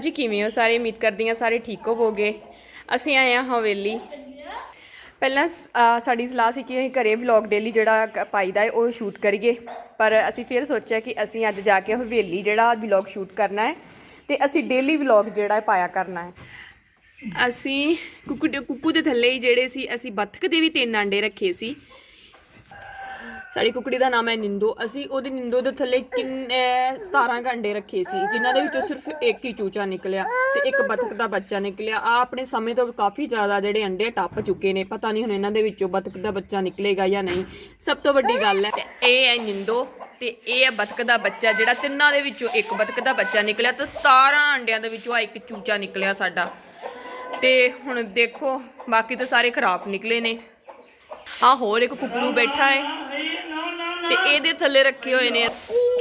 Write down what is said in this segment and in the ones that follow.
ਜੀ, ਕਿਵੇਂ ਹੋ? ਸਾਰੇ ਉਮੀਦ ਕਰਦੀ ਹਾਂ ਸਾਰੇ ਠੀਕ ਹੋਵੋਗੇ। ਅਸੀਂ ਆਏ ਹਾਂ ਹਵੇਲੀ। ਪਹਿਲਾਂ ਸ- ਸਾਡੀ ਸਲਾਹ ਸੀ ਕਿ ਅਸੀਂ ਘਰੇ ਵਲੌਗ ਡੇਲੀ ਜਿਹੜਾ ਕ- ਪਾਈਦਾ ਹੈ, ਉਹ ਸ਼ੂਟ ਕਰੀਏ। ਪਰ ਅਸੀਂ ਫਿਰ ਸੋਚਿਆ ਕਿ ਅਸੀਂ ਅੱਜ ਜਾ ਕੇ ਹਵੇਲੀ ਜਿਹੜਾ ਵਲੌਗ ਸ਼ੂਟ ਕਰਨਾ ਹੈ ਤੇ ਅਸੀਂ ਡੇਲੀ ਵਲੌਗ ਜਿਹੜਾ ਹੈ ਪਾਇਆ ਕਰਨਾ ਹੈ। ਅਸੀਂ ਕੁੱਕੂ ਦੇ ਕੁੱਕੂ ਦੇ ਥੱਲੇ ਹੀ ਜਿਹੜੇ ਸੀ, ਅਸੀਂ ਬੱਤਖ ਦੇ ਵੀ ਤਿੰਨ ਆਂਡੇ ਰੱਖੇ ਸੀ। ਸਾਡੀ ਕੁਕੜੀ ਦਾ ਨਾਮ ਹੈ ਨਿੰਦੋ। ਅਸੀਂ ਉਹਦੀ ਨਿੰਦੋ ਦੇ ਥੱਲੇ ਕਿੰਨੇ 17 ਘੰਟੇ ਰੱਖੇ ਸੀ, ਜਿਨ੍ਹਾਂ ਦੇ ਵਿੱਚੋਂ ਸਿਰਫ ਇੱਕ ਹੀ ਚੂਚਾ ਨਿਕਲਿਆ ਤੇ ਇੱਕ ਬਤਕ ਦਾ ਬੱਚਾ ਨਿਕਲਿਆ। ਆ ਆਪਣੇ ਸਮੇਂ ਤੋਂ ਕਾਫੀ ਜ਼ਿਆਦਾ ਜਿਹੜੇ ਅੰਡੇ ਟੱਪ ਚੁੱਕੇ ਨੇ, ਪਤਾ ਨਹੀਂ ਹੁਣ ਇਹਨਾਂ ਦੇ ਵਿੱਚੋਂ ਬਤਕ ਦਾ ਬੱਚਾ ਨਿਕਲੇਗਾ ਜਾਂ ਨਹੀਂ। ਸਭ ਤੋਂ ਵੱਡੀ ਗੱਲ ਹੈ ਇਹ ਹੈ ਨਿੰਦੋ ਤੇ ਇਹ ਹੈ ਬਤਖ ਦਾ ਬੱਚਾ ਜਿਹੜਾ ਤਿੰਨਾਂ ਦੇ ਵਿੱਚੋਂ ਇੱਕ ਬਤਕ ਦਾ ਬੱਚਾ ਨਿਕਲਿਆ ਤੇ 17 ਅੰਡਿਆਂ ਦੇ ਵਿੱਚੋਂ ਆ ਇੱਕ ਚੂਚਾ ਨਿਕਲਿਆ ਸਾਡਾ। ਤੇ ਹੁਣ ਦੇਖੋ, ਬਾਕੀ ਤਾਂ ਸਾਰੇ ਖਰਾਬ ਨਿਕਲੇ ਨੇ। ਆ ਹੋਰ ਇੱਕ ਕੁੱਕੜੂ ਬੈਠਾ ਹੈ। ਤੇ ਇਹਦੇ ਥੱਲੇ ਰੱਖੇ ਹੋਏ ਨੇ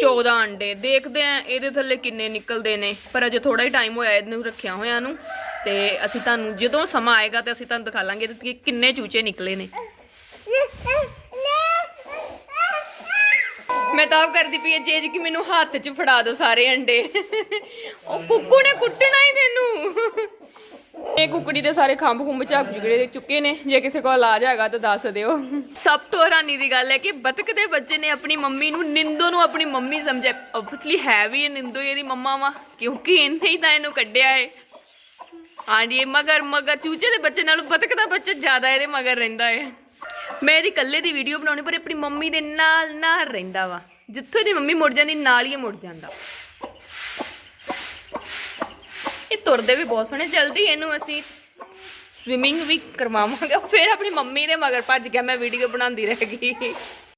14 ਅੰਡੇ। ਦੇਖਦੇ ਆ ਇਹਦੇ ਥੱਲੇ ਕਿੰਨੇ ਨਿਕਲਦੇ ਨੇ। ਪਰ ਅਜੇ ਥੋੜਾ ਹੀ ਟਾਈਮ ਹੋਇਆ ਇਹਨੂੰ ਰੱਖਿਆ ਹੋਇਆ ਨੂੰ। ਤੇ ਅਸੀਂ ਤੁਹਾਨੂੰ ਜਦੋਂ ਸਮਾਂ ਆਏਗਾ ਤੇ ਅਸੀਂ ਤੁਹਾਨੂੰ ਦਿਖਾ ਲਾਂਗੇ ਕਿ ਕਿੰਨੇ ਚੂਚੇ ਨਿਕਲੇ ਨੇ। ਮੈਂ ਤਾਂ ਆਪ ਕਰਦੀ ਪਈ ਜੇ ਕਿ ਮੈਨੂੰ ਹੱਥ 'ਚ ਫੜਾ ਦਿਓ ਸਾਰੇ ਅੰਡੇ। ਉਹ ਕੁੱਕੂ ਨੇ ਕੁੱਟਣਾ ਹੀ ਤੈਨੂੰ ਇਹ ਕੁਕੜੀ ਦੇ ਸਾਰੇ ਖੰਭ ਖੁੰਭ ਝਾਕ ਜੁਗੜੇ ਚੁੱਕੇ ਨੇ। ਜੇ ਕਿਸੇ ਕੋਲ ਇਲਾਜ ਹੈਗਾ ਤਾਂ ਦੱਸ ਦਿਓ। ਸਭ ਤੋਂ ਹੈਰਾਨੀ ਦੀ ਗੱਲ ਹੈ ਕਿ ਬਤਕ ਦੇ ਬੱਚੇ ਨੇ ਆਪਣੀ ਮੰਮੀ ਨੂੰ ਨਿੰਦੋ ਨੂੰ ਆਪਣੀ ਮੰਮੀ ਸਮਝਿਆ। ਆਬਵੀਅਸਲੀ ਹੈ ਵੀ ਇਹ ਨਿੰਦੋ ਇਹਦੀ ਮੰਮਾ ਵਾ, ਕਿਉਂਕਿ ਇਹਨੇ ਹੀ ਤਾਂ ਇਹਨੂੰ ਕੱਢਿਆ ਏ। ਹਾਂਜੀ, ਇਹ ਮਗਰ ਮਗਰ ਚੂਚੇ ਦੇ ਬੱਚੇ ਨਾਲੋਂ ਬਤਕ ਦਾ ਬੱਚਾ ਜ਼ਿਆਦਾ ਇਹਦੇ ਮਗਰ ਰਹਿੰਦਾ ਏ। ਮੈਂ ਇਹਦੀ ਇਕੱਲੇ ਦੀ ਵੀਡੀਓ ਬਣਾਉਣੀ, ਪਰ ਆਪਣੀ ਮੰਮੀ ਦੇ ਨਾਲ ਨਾਲ ਰਹਿੰਦਾ ਵਾ। ਜਿੱਥੇ ਦੀ ਮੰਮੀ ਮੁੜ ਜਾਂਦੀ, ਨਾਲ ਹੀ ਮੁੜ ਜਾਂਦਾ ਇਹ ਤੁਰਦੇ ਵੀ ਬਹੁਤ ਸੋਹਣੇ। ਜਲਦੀ ਇਹਨੂੰ ਅਸੀਂ ਸਵਿਮਿੰਗ ਵੀ ਕਰਵਾਵਾਂਗੇ। ਉਹ ਫਿਰ ਆਪਣੀ ਮੰਮੀ ਦੇ ਮਗਰ ਭੱਜ ਗਿਆ, ਮੈਂ ਵੀਡੀਓ ਬਣਾਉਂਦੀ ਰਹਿ ਗਈ।